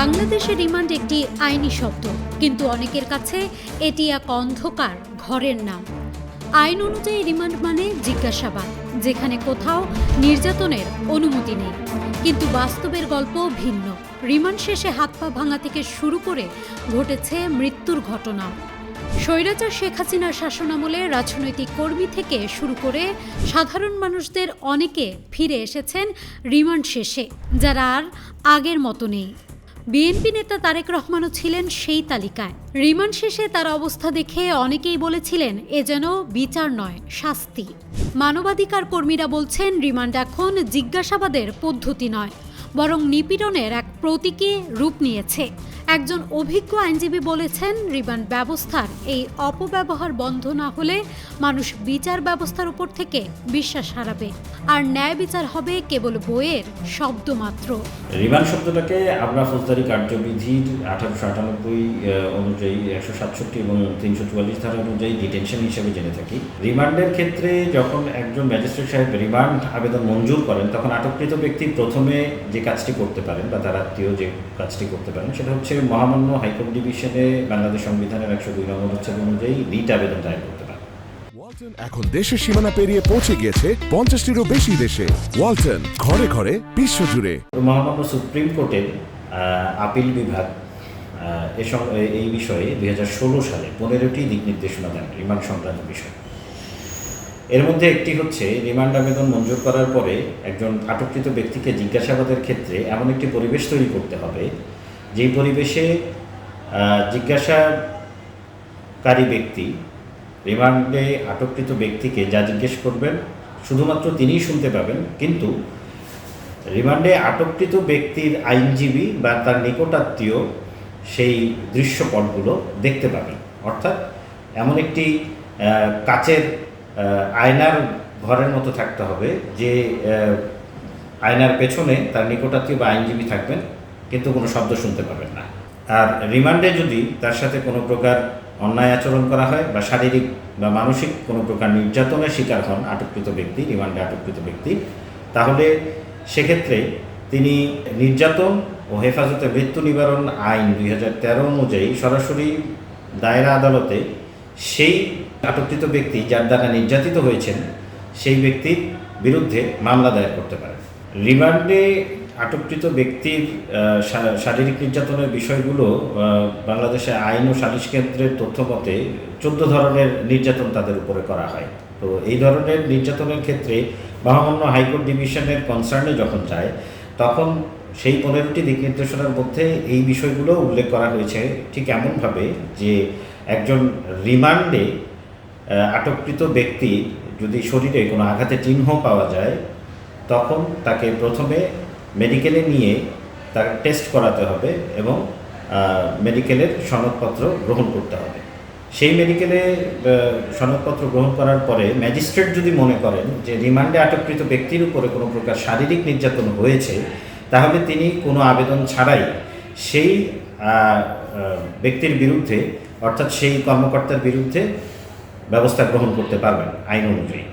বাংলাদেশে রিমান্ড একটি আইনি শব্দ, কিন্তু অনেকের কাছে এটি এক অন্ধকার ঘরের নাম। আইন অনুযায়ী রিমান্ড মানে জিজ্ঞাসাবাদ, যেখানে কোথাও নির্যাতনের অনুমতি নেই। কিন্তু বাস্তবের গল্প ভিন্ন। রিমান্ড শেষে হাত পা ভাঙা থেকে শুরু করে ঘটেছে মৃত্যুর ঘটনা। স্বৈরাচার শেখ হাসিনার শাসনামলে রাজনৈতিক কর্মী থেকে শুরু করে সাধারণ মানুষদের অনেকে ফিরে এসেছেন রিমান্ড শেষে, যারা আর আগের মতো নেই। বিএনপি নেতা তারেক রহমানও ছিলেন সেই তালিকায়। রিমান্ড শেষে তার অবস্থা দেখে অনেকেই বলেছিলেন, এ যেন বিচার নয়, শাস্তি। মানবাধিকার কর্মীরা বলছেন, রিমান্ড এখন জিজ্ঞাসাবাদের পদ্ধতি নয়, বরং নিপীড়নের এক প্রতীকী রূপ নিয়েছে। একজন অভিজ্ঞ আইনজীবী বলেছেন, রিমান্ড ব্যবস্থার এই অপব্যবহার বন্ধ না হলে মানুষ বিচার ব্যবস্থার উপর থেকে বিশ্বাস হারাবে। আর ন্যায় বিচার হবে কেবল বইয়ের শব্দ মাত্র। রিমান্ড শব্দটাকে আমরা ফৌজদারি কার্যবিধির আঠারোশো আটানব্বই অনুযায়ী একশো সাতষট্টি এবং তিনশো চুয়াল্লিশ ধারা অনুযায়ী ডিটেনশন হিসেবে জেনে থাকি। রিমান্ডের ক্ষেত্রে যখন একজন ম্যাজিস্ট্রেট সাহেব রিমান্ড আবেদন মঞ্জুর করেন, তখন আটককৃত ব্যক্তি প্রথমে যে কাজটি করতে পারেন বা তার আত্মীয় যে কাজটি করতে পারেন, সেটা হচ্ছে মহামান্য হাইকোর্ট ডিভিশনে বাংলাদেশ সংবিধানের একশো দুই নম্বর হচ্ছে অনুযায়ী রিট আবেদন দায়ের করতে পারেন ওয়ালটন এখন দেশের সীমানা পেরিয়ে পৌঁছে গিয়েছে পঞ্চাশটিরও বেশি দেশে। ওয়ালটন ঘরে ঘরে বিশ্বজুড়ে মহামান্য সুপ্রিম কোর্টের আপিল বিভাগ আহ, এ সং- এ- এই বিষয়ে দুই হাজার ষোলো সালে পনেরোটি দিক নির্দেশনা দেন রিমান্ড সংক্রান্ত বিষয়। এর মধ্যে একটি হচ্ছে রিমান্ড আবেদন মঞ্জুর করার পরে একজন আটককৃত ব্যক্তিকে জিজ্ঞাসাবাদের ক্ষেত্রে এমন একটি পরিবেশ তৈরি করতে হবে যেই পরিবেশে জিজ্ঞাসাকারী ব্যক্তি, রিমান্ডে আটককৃত ব্যক্তিকে যা জিজ্ঞেস করবেন, শুধুমাত্র তিনিই শুনতে পাবেন, কিন্তু রিমান্ডে আটককৃত ব্যক্তির আইনজীবী বা তার নিকটাত্মীয় সেই দৃশ্যপটগুলো দেখতে পাবেন। অর্থাৎ এমন একটি কাচের আয়নার ঘরের মতো থাকতে হবে যে আয়নার পেছনে তার নিকটাত্মীয় বা আইনজীবী থাকবেন। কিন্তু কোনো শব্দ শুনতে পাবেন না। আর রিমান্ডে যদি তার সাথে কোনো প্রকার অন্যায় আচরণ করা হয় বা শারীরিক বা মানসিক কোনো প্রকার নির্যাতনের শিকার হন আটককৃত ব্যক্তি, রিমান্ডে আটককৃত ব্যক্তি, তাহলে সেক্ষেত্রে তিনি নির্যাতন ও হেফাজতে মৃত্যু নিবারণ আইন দুই হাজার তেরো অনুযায়ী সরাসরি দায়রা আদালতে সেই আটককৃত ব্যক্তি যার দ্বারা নির্যাতিত হয়েছেন, সেই ব্যক্তির বিরুদ্ধে মামলা দায়ের করতে পারেন। রিমান্ডে আটককৃত ব্যক্তির শারীরিক নির্যাতনের বিষয়গুলো বাংলাদেশে আইন ও সালিশ কেন্দ্রের তথ্য মতে চোদ্দ ধরনের নির্যাতন তাদের উপরে করা হয়। তো এই ধরনের নির্যাতনের ক্ষেত্রে মহামান্য হাইকোর্ট ডিভিশনের কনসার্নে যখন যায়, তখন সেই পনেরোটি দিক নির্দেশনার মধ্যে এই বিষয়গুলো উল্লেখ করা হয়েছে ঠিক এমনভাবে যে একজন রিমান্ডে আটককৃত ব্যক্তি যদি শরীরে কোনো আঘাতের চিহ্ন পাওয়া যায় তখন তাকে প্রথমে মেডিকেলে নিয়ে তার টেস্ট করাতে হবে এবং মেডিকেলের সনদপত্র গ্রহণ করতে হবে। সেই মেডিকেলে সনদপত্র গ্রহণ করার পরে ম্যাজিস্ট্রেট যদি মনে করেন যে রিমান্ডে আটককৃত ব্যক্তির উপরে কোনো প্রকার শারীরিক নির্যাতন হয়েছে, তাহলে তিনি কোনো আবেদন ছাড়াই সেই ব্যক্তির বিরুদ্ধে, অর্থাৎ সেই কর্মকর্তার বিরুদ্ধে ব্যবস্থা গ্রহণ করতে পারবেন আইন অনুযায়ী।